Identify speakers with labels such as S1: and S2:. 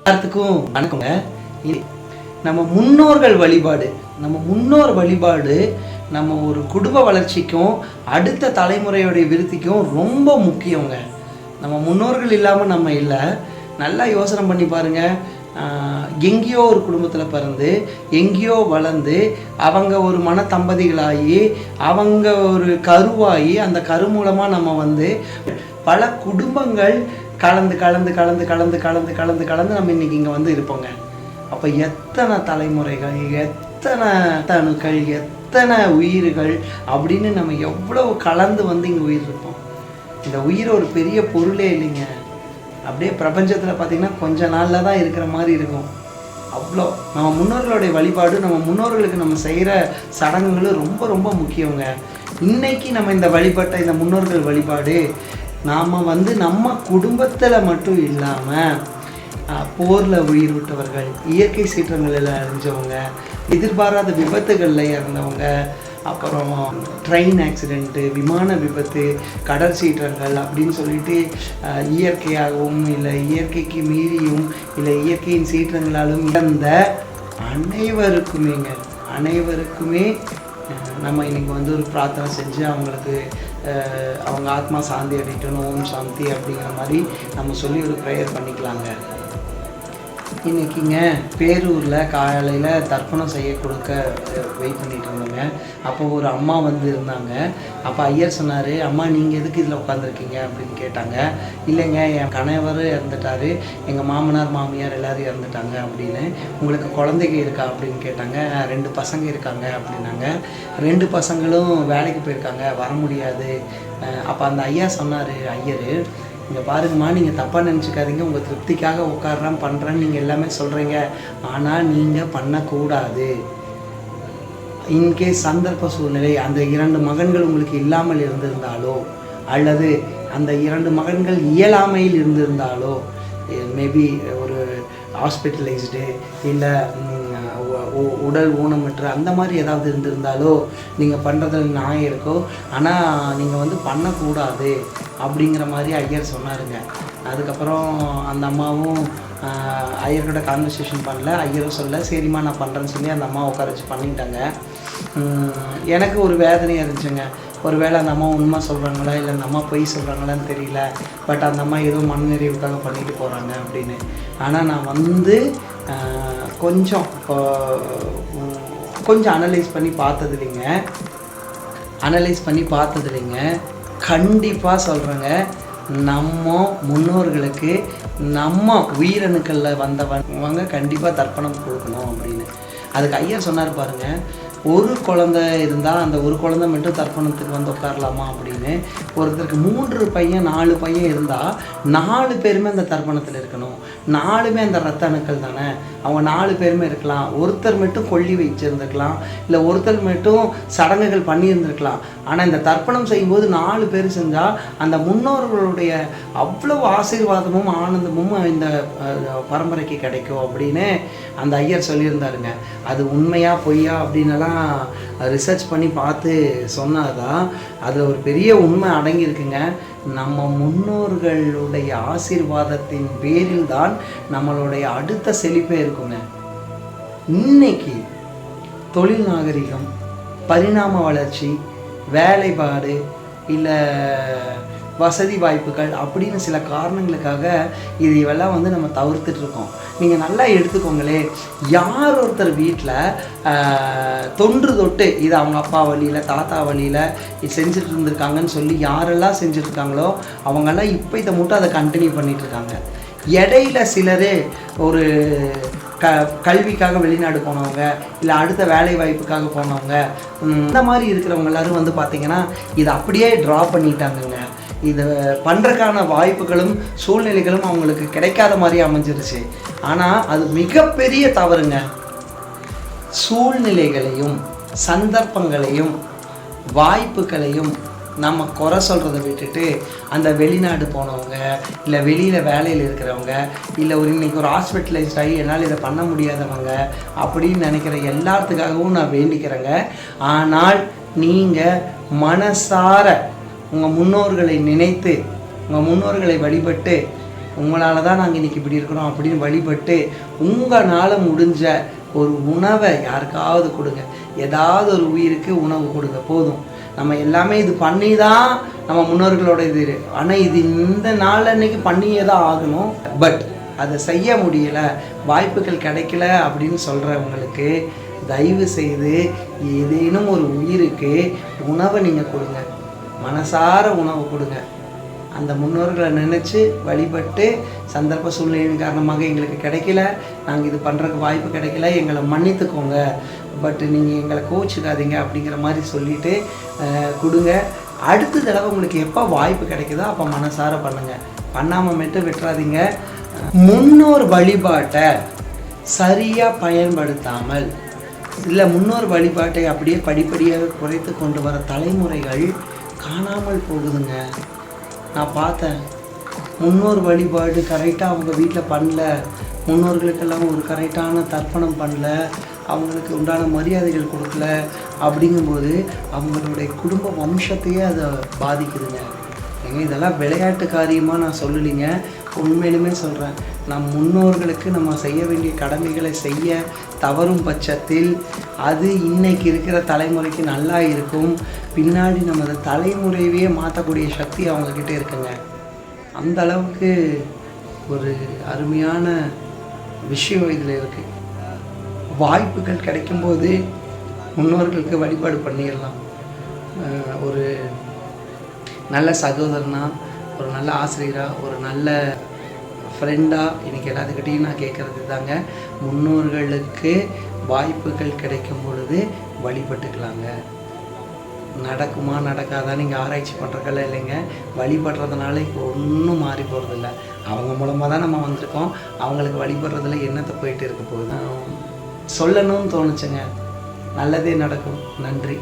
S1: எல்லாத்துக்கும் வணக்கங்க. நம்ம முன்னோர்கள் வழிபாடு. நம்ம முன்னோர் வழிபாடு நம்ம ஒரு குடும்ப வளர்ச்சிக்கும் அடுத்த தலைமுறையுடைய விருத்திக்கும் ரொம்ப முக்கியங்க. நம்ம முன்னோர்கள் இல்லாமல் நம்ம இல்லை. நல்லா யோசனை பண்ணி பாருங்க. எங்கேயோ ஒரு குடும்பத்தில் பிறந்து எங்கேயோ வளர்ந்து அவங்க ஒரு மன தம்பதிகளாகி அவங்க ஒரு கருவாகி அந்த கரு மூலமாக நம்ம வந்து பல குடும்பங்கள் கலந்து கலந்து கலந்து கலந்து கலந்து கலந்து கலந்து நம்ம இன்றைக்கி இங்கே வந்து இருப்போங்க. அப்போ எத்தனை தலைமுறைகள் எத்தனை தணுக்கள் எத்தனை உயிர்கள் அப்படின்னு நம்ம எவ்வளவு கலந்து வந்து இங்கே உயிர் இருப்போம். இந்த உயிர் ஒரு பெரிய பொருளே இல்லைங்க. அப்படியே பிரபஞ்சத்தில் பார்த்தீங்கன்னா கொஞ்ச நாளில் தான் இருக்கிற மாதிரி இருக்கும். அவ்வளோ. நம்ம முன்னோர்களுடைய வழிபாடு நம்ம முன்னோர்களுக்கு நம்ம செய்கிற சடங்குகளும் ரொம்ப ரொம்ப முக்கியங்க. இன்னைக்கு நம்ம இந்த வழிபட்ட இந்த முன்னோர்கள் வழிபாடு நாம் வந்து நம்ம குடும்பத்தில் மட்டும் இல்லாமல் போரில் உயிர் விட்டவர்கள் இயற்கை சீற்றங்களில் அழிஞ்சவங்க எதிர்பாராத விபத்துகளில் இறந்தவங்க அப்புறம் ட்ரெயின் ஆக்சிடெண்ட்டு விமான விபத்து கடல் சீற்றங்கள் அப்படின்னு சொல்லிட்டு இயற்கையாகவும் இல்லை இயற்கைக்கு மீறியும் இல்லை இயற்கையின் சீற்றங்களாலும் இறந்த அனைவருக்குமேங்க அனைவருக்குமே நம்ம இன்னைக்கு வந்து ஒரு பிரார்த்தனை செஞ்சு அவங்களுக்கு அவங்க ஆத்மா சாந்தி அடிக்கணும் ஓம் சாந்தி அப்படிங்கிற மாதிரி நம்ம சொல்லி ஒரு ப்ரேயர் பண்ணிக்கலாங்க. இன்னைக்குங்க பேரூரில் காலையில் தர்ப்பணம் செய்ய கொடுக்க வெயிட் பண்ணிட்டு இருந்தோங்க. அப்போ ஒரு அம்மா வந்து இருந்தாங்க. அப்போ ஐயர் சொன்னார் அம்மா நீங்கள் எதுக்கு இதில் உட்காந்துருக்கீங்க அப்படின்னு கேட்டாங்க. இல்லைங்க என் கணவர் இறந்துட்டாரு. எங்கள் மாமனார் மாமியார் எல்லாரும் இறந்துட்டாங்க அப்படின்னு. உங்களுக்கு குழந்தைங்க இருக்கா? அப்படின்னு கேட்டாங்க. ரெண்டு பசங்க இருக்காங்க அப்படின்னாங்க. ரெண்டு பசங்களும் வேலைக்கு போயிருக்காங்க. வர முடியாது. அப்போ அந்த ஐயா சொன்னார் ஐயர் இங்கே பாருங்கம்மா நீங்கள் தப்பாக நினச்சிக்காதீங்க. உங்கள் திருப்திக்காக உட்காடுறேன் பண்ணுறேன்னு நீங்கள் எல்லாமே சொல்கிறீங்க ஆனால் நீங்கள் பண்ணக்கூடாது. இன்கேஸ் சந்தர்ப்ப சூழ்நிலை அந்த இரண்டு மகன்கள் உங்களுக்கு இல்லாமல் இருந்திருந்தாலோ அல்லது அந்த இரண்டு மகன்கள் இயலாமையில் இருந்திருந்தாலோ மேபி ஒரு ஹாஸ்பிட்டலைஸ்டு இல்லை உடல் ஊனமற்ற அந்த மாதிரி ஏதாவது இருந்திருந்தாலோ நீங்கள் பண்ணுறதுல நியாயம் இருக்கோ ஆனால் நீங்கள் வந்து பண்ணக்கூடாது அப்படிங்கிற மாதிரி ஐயர் சொன்னாருங்க. அதுக்கப்புறம் அந்த அம்மாவும் ஐயரோட ஐயர்கிட்ட கான்வர்சேஷன் பண்ணல. ஐயரும் சொல்ல சரிம்மா நான் பண்ணுறேன்னு சொல்லி அந்த அம்மா உட்கார வச்சு பண்ணிட்டாங்க. எனக்கு ஒரு வேதனையாக இருந்துச்சுங்க. ஒருவேளை அந்த அம்மா உண்மை சொல்கிறாங்களா இல்லை அந்த அம்மா பொய் சொல்கிறாங்களான்னு தெரியல. பட் அந்த அம்மா ஏதோ மனநிறைவுக்காக பண்ணிட்டு போகிறாங்க அப்படின்னு. ஆனால் நான் வந்து கொஞ்சம் கொஞ்சம் அனலைஸ் பண்ணி பார்த்தது இல்லைங்க அனலைஸ் பண்ணி பார்த்தது இல்லைங்க கண்டிப்பாக சொல்கிறேங்க நம்ம முன்னோர்களுக்கு நம்ம உயிரணுக்களில் வந்தவங்க கண்டிப்பாக தர்ப்பணம் கொடுக்கணும் அப்படின்னு. அதுக்கு ஐயா சொன்னார் பாருங்க ஒரு குழந்தை இருந்தால் அந்த ஒரு குழந்தை மட்டும் தர்ப்பணத்துக்கு வந்து உட்காரலாமா அப்படின்னு ஒருத்தருக்கு மூன்று பையன் நாலு பையன் இருந்தால் நாலு பேருமே அந்த தர்ப்பணத்தில் இருக்கணும். நாலுமே அந்த ரத்த அணுக்கள் தானே. அவங்க நாலு பேருமே இருக்கலாம். ஒருத்தர் மட்டும் கொல்லி வச்சிருந்துருக்கலாம் இல்லை ஒருத்தர் மட்டும் சடங்குகள் பண்ணியிருந்துருக்கலாம். ஆனால் இந்த தர்ப்பணம் செய்யும்போது நாலு பேர் செஞ்சால் அந்த முன்னோர்களுடைய அவ்வளவு ஆசீர்வாதமும் ஆனந்தமும் இந்த பரம்பரைக்கு கிடைக்கும் அப்படின்னு அந்த ஐயர் சொல்லியிருந்தாருங்க. அது உண்மையா பொய்யா அப்படின்னலாம் ரிசர்ச் பண்ணி பார்த்து சொன்னாதான் அதில் ஒரு பெரிய உண்மை அடங்கியிருக்குங்க. நம்ம முன்னோர்களுடைய ஆசீர்வாதத்தின் பேரில் தான் நம்மளுடைய அடுத்த செழிப்பே இருக்குங்க. இன்னைக்கு தொழில் நாகரிகம் பரிணாம வளர்ச்சி வேலைப்பாடு இல்லை வசதி வாய்ப்புகள் அப்படின்னு சில காரணங்களுக்காக இதையெல்லாம் வந்து நம்ம தவிர்த்துட்ருக்கோம். நீங்கள் நல்லா எடுத்துக்கோங்களேன் யார் ஒருத்தர் வீட்டில் தொன்று தொட்டு இது அவங்க அப்பா வழியில் தாத்தா வழியில் செஞ்சுட்டு இருந்திருக்காங்கன்னு சொல்லி யாரெல்லாம் செஞ்சுட்ருக்காங்களோ அவங்கெல்லாம் இப்போ இதை மட்டும் அதை கண்டினியூ பண்ணிகிட்ருக்காங்க இடையில சிலரே ஒரு க கல்விக்காக வெளிநாடு போனவங்க இல்லை அடுத்த வேலை வாய்ப்புக்காக போனவங்க இந்த மாதிரி இருக்கிறவங்க எல்லாரும் வந்து பார்த்திங்கன்னா இதை அப்படியே ட்ரா பண்ணிட்டாங்கங்க. இதை பண்ணுறதுக்கான வாய்ப்புகளும் சூழ்நிலைகளும் அவங்களுக்கு கிடைக்காத மாதிரி அமைஞ்சிருச்சு. ஆனால் அது மிகப்பெரிய தவறுங்க. சூழ்நிலைகளையும் சந்தர்ப்பங்களையும் வாய்ப்புகளையும் நம்ம குறை சொல்கிறத விட்டுட்டு அந்த வெளிநாடு போனவங்க இல்லை வெளியில் வேலையில் இருக்கிறவங்க இல்லை ஒரு இன்றைக்கி ஒரு ஹாஸ்பிட்டலைஸ்ட் ஆகி என்னால் இதை பண்ண முடியாதவங்க அப்படின்னு நினைக்கிற எல்லாத்துக்காகவும் நான் வேண்டிக்கிறேங்க. ஆனால் நீங்கள் மனசார உங்கள் முன்னோர்களை நினைத்து உங்கள் முன்னோர்களை வழிபட்டு உங்களால் தான் நாங்கள் இன்றைக்கி இப்படி இருக்கிறோம் அப்படின்னு வழிபட்டு உங்களால் முடிஞ்ச ஒரு உணவை யாருக்காவது கொடுங்க. ஏதாவது ஒரு உயிருக்கு உணவு கொடுங்க போதும். நம்ம எல்லாமே இது பண்ணி தான் நம்ம முன்னோர்களோட இது ஆனால் இது இந்த நாள் அன்னைக்கு பண்ணியே தான் ஆகணும். பட் அதை செய்ய முடியலை வாய்ப்புகள் கிடைக்கல அப்படின்னு சொல்கிறவங்களுக்கு தயவு செய்து ஏதேனும் ஒரு உயிருக்கு உணவை நீங்கள் கொடுங்க. மனசார உணவு கொடுங்க. அந்த முன்னோர்களை நினச்சி வழிபட்டு சந்தர்ப்ப சூழ்நிலையின் காரணமாக எங்களுக்கு கிடைக்கல. நாங்கள் இது பண்ணுறதுக்கு வாய்ப்பு கிடைக்கல. எங்களை மன்னித்துக்கோங்க. பட் நீங்கள் எங்களை கோச்சிக்காதீங்க அப்படிங்கிற மாதிரி சொல்லிட்டு கொடுங்க. அடுத்த தடவை உங்களுக்கு எப்போ வாய்ப்பு கிடைக்குதோ அப்போ மனசார பண்ணுங்கள் பண்ணாமல் மட்டும் விட்டுறாதீங்க. முன்னோர் வழிபாட்டை சரியாக பயன்படுத்தாமல் இல்லை முன்னோர் வழிபாட்டை அப்படியே படிப்படியாக குறைத்து கொண்டு வர தலைமுறைகள் காணாமல் போகுதுங்க. நான் பார்த்தேன் முன்னோர் வழிபாடு கரெக்டாக அவங்க வீட்டில் பண்ணல. முன்னோர்களுக்கெல்லாம் ஒரு கரெக்டான தர்ப்பணம் பண்ணல. அவங்களுக்கு உண்டான மரியாதைகள் கொடுக்கல. அப்படிங்கும்போது அவங்களுடைய குடும்ப வம்சத்தையே அதை பாதிக்குதுங்க. ஏங்க இதெல்லாம் விளையாட்டு காரியமாக நான் சொல்லலைங்க. உண்மையிலுமே சொல்கிறேன் நம் முன்னோர்களுக்கு நம்ம செய்ய வேண்டிய கடமைகளை செய்ய தவறும் பட்சத்தில் அது இன்னைக்கு இருக்கிற தலைமுறைக்கு நல்லா இருக்கும். பின்னாடி நமது தலைமுறையவே மாற்றக்கூடிய சக்தி அவங்கக்கிட்ட இருக்குங்க. அந்த அளவுக்கு ஒரு அருமையான விஷயம் இதில் இருக்குது வாய்ப்புகள் கிடைக்கும்போது முன்னோர்களுக்கு வழிபாடு பண்ணிடலாம். ஒரு நல்ல சகோதரனாக ஒரு நல்ல ஆசிரியராக ஒரு நல்ல ஃப்ரெண்டாக இன்றைக்கி எல்லாத்துக்கிட்டையும் நான் கேட்குறது தாங்க. முன்னோர்களுக்கு வாய்ப்புகள் கிடைக்கும் பொழுது வழிபட்டுக்கலாங்க. நடக்குமா நடக்காதா நீங்கள் ஆராய்ச்சி பண்ணுறக்கெல்லாம் இல்லைங்க. வழிபடுறதுனால இப்போ ஒன்றும் மாறி போகிறதில்ல அவங்க மூலமாக தான் நம்ம வந்திருக்கோம். அவங்களுக்கு வழிபடுறதுல என்னத்தை போயிட்டு இருக்க போகுது? சொல்லணும்னு தோணுச்சுங்க. நல்லதே நடக்கும். நன்றி.